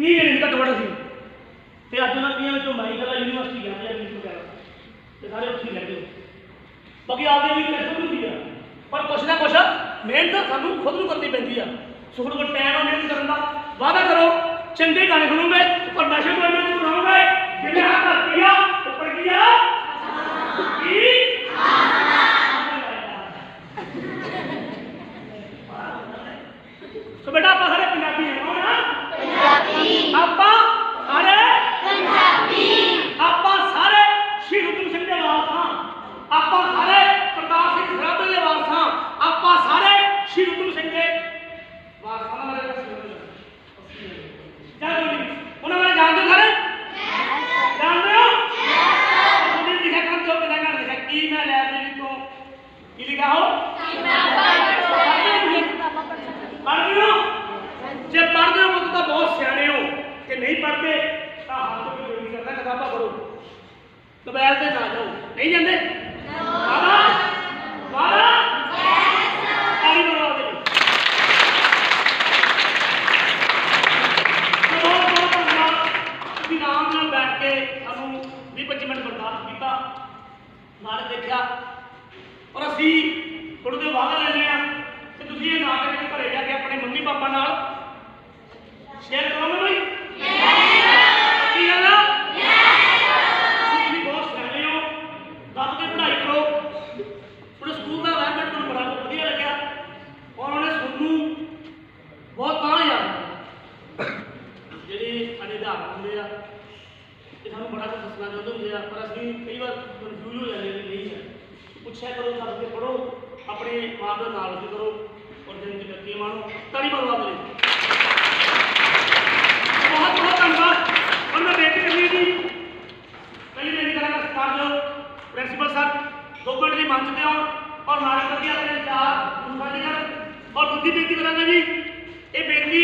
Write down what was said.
30 ਜਣੇ ਘੱਟੋ ਘੱਟ ਸੀ। ਤੇ ਅੱਜ ਉਹਨਾਂ ਦੀਆਂ ਵਿੱਚੋਂ ਮਾਈ ਕਲਾ ਯੂਨੀਵਰਸਿਟੀ ਗਿਆ ਜਾਂ ਇੰਗਲਿਸ਼ ਵਗੈਰਾ ਤੇ ਸਾਰੇ ਉੱਥੇ ਹੀ ਬਾਕੀ ਆਪਦੇ ਵੀ ਪੈਸੇ ਹੁੰਦੀ ਆ। ਪਰ ਕੁਛ ਨਾ ਕੁਛ ਮਿਹਨਤ ਸਾਨੂੰ ਖੁਦ ਨੂੰ ਕਰਨੀ ਪੈਂਦੀ ਆ। ਸੋ ਹੁਣ ਕੋਲ ਟਾਈਮ ਆ ਮਿਹਨਤ ਕਰਨ ਦਾ, ਵਾਅਦਾ ਕਰੋ। ਚੰਗੇ ਗਾਣੇ ਸੁਣੋਗੇ ਪਰ ਨਸ਼ੇ ਤੋਂ ਇਹਨਾਂ ਨੂੰ ਰਹੋਗੇ ਜਿਵੇਂ ਆ ਧਰਤੀ ਉੱਪਰ ਕੀ ਕੀ? ਸੋ ਬੇਟਾ, ਆਪਾਂ ਸਾਰੇ ਪੰਜਾਬੀ ਹਾਂ ਕੌਣ ਆ ਪੰਜਾਬੀ ਆਪਾਂ ਸਾਰੇ ਪੰਜਾਬੀ ਆਪਾਂ ਸਾਰੇ ਸ਼ਹੀਦ ਊਧਮ ਸਿੰਘ ਦੇ ਵਾਰਸ ਹਾਂ ਆਪਾਂ ਸਾਰੇ ਕਰਤਾਰ ਸਿੰਘ ਸਰਾਭੇ ਦੇ ਵਾਰਸ ਹਾਂ ਆਪਾਂ ਸਾਰੇ ਸ਼ਹੀਦ ਊਧਮ ਸਿੰਘ ਦੇ ਵਾਰਸ ਹਾਂ ਉਹਨਾਂ ਬਾਰੇ ਜਾਣੋ ਜੀ ਉਹਨਾਂ ਬਾਰੇ ਜਾਣਦੇ ਹੋ ਸਾਰੇ ਜਾਣਦੇ ਹੋ ਉਹਨੇ ਲਿਖਿਆ ਕੰਮ ਜੋ ਪਹਿਲਾਂ ਕਰ ਲਿਖਿਆ ਕੀ ਮੈਂ ਲਾਇਬ੍ਰੇਰੀ ਤੋਂ ਕੀ ਲਿਖਾ ਹੋ ਪੜ੍ਹਦੇ ਹੋ? ਜੇ ਪੜ੍ਹਦੇ ਹੋ ਪੁੱਤ ਤਾਂ ਬਹੁਤ ਸਿਆਣੇ ਹੋ। ਕਿ ਨਹੀਂ ਪੜ੍ਹਦੇ, ਤਾਂ ਹੱਥ ਵੀ ਕੋਈ ਕਰਦਾ, ਕਿਤਾਬਾਂ ਪੜ੍ਹੋ। ਮੋਬਾਈਲ ਤੇ ਨਾ ਜਾਓ। ਨਹੀਂ ਜਾਂਦੇ? ਵਾਦਾ ਵਾਦਾ ਤਾਲੀ ਮਾਰੋ ਆਪਦੇ ਬਹੁਤ ਬਹੁਤ ਧੰਨਵਾਦ। ਤੁਸੀਂ ਆਰਾਮ ਨਾਲ ਬੈਠ ਕੇ ਸਾਨੂੰ 20 25 ਮਿੰਟ ਬਰਦਾਸ਼ਤ ਕੀਤਾ। ਨਾਲ ਦੇਖਿਆ। ਔਰ ਅਸੀਂ ਥੋੜੇ ਦੇ ਵਾਅਦਾ ਲੈਣੇ ਆ ਕਿ ਤੁਸੀਂ ਇਹ ਨਾਟਕ ਘਰੇ ਜਾ ਕੇ ਆਪਣੇ ਮੰਮੀ ਪਾਪਾ ਨਾਲ। ਸ਼ੇਅਰ ਕਰੋਗੇ ਬਈ ਕੀ ਗੱਲ ਆ? ਤੁਸੀਂ ਬਹੁਤ ਸਿਆਣੇ ਹੋ। ਦੱਬ ਕੇ ਪੜ੍ਹਾਈ ਕਰੋ। ਤੁਹਾਡੇ ਸਕੂਲ ਦਾ environment ਮੈਨੂੰ ਬੜਾ ਵਧੀਆ ਲੱਗਿਆ। ਔਰ ਉਹਨੇ ਤੁਹਾਨੂੰ ਬਹੁਤ ਤਾਂ ਯਾਦ ਜਿਹੜੇ ਸਾਡੇ ਅਧਿਆਪਕ ਹੁੰਦੇ ਆ, ਇਹ ਸਾਨੂੰ ਬੜਾ ਕੁਝ ਦੱਸਣਾ ਚਾਹੁੰਦੇ ਹੁੰਦੇ ਆ, ਪਰ ਅਸੀਂ ਕਈ ਵਾਰ ਕਨਫਿਊਜ਼ ਹੋ ਜਾਂਦੇ ਨਹੀਂ ਹੈ ਪੁੱਛਿਆ ਕਰੋ, ਦੱਸ ਕੇ ਪੜੋ ਆਪਣੇ ਮਾਂ ਦਾ ਨਾਲ ਵੀ ਕਰੋ ਔਰ ਜ਼ਿੰਦਗੀ ਲੱਗੀ ਮਾਣੋ ਤਾੜੀ ਮਾਰੋ ਆਪਣੇ ਬਹੁਤ ਬਹੁਤ ਧੰਨਵਾਦ। ਔਰ ਮੈਂ ਬੇਨਤੀ ਕਰਨੀ ਜੀ, ਪਹਿਲੀ ਬੇਨਤੀ ਕਰਾਂਗਾ ਸਤਿਕਾਰ ਜੋ ਪ੍ਰਿੰਸੀਪਲ ਸਰ, ਦੋ ਮਿੰਟ ਦੀ ਮੰਚ ਤੇ ਆਉਣ ਔਰ ਨਾਟਕ ਕਰਕੇ ਆਪਣੇ ਚਾਰ ਦੂਸਰਾ ਜਗ੍ਹਾ ਔਰ ਦੂਜੀ ਬੇਨਤੀ ਕਰਾਂਗਾ ਜੀ, ਇਹ ਬੇਨਤੀ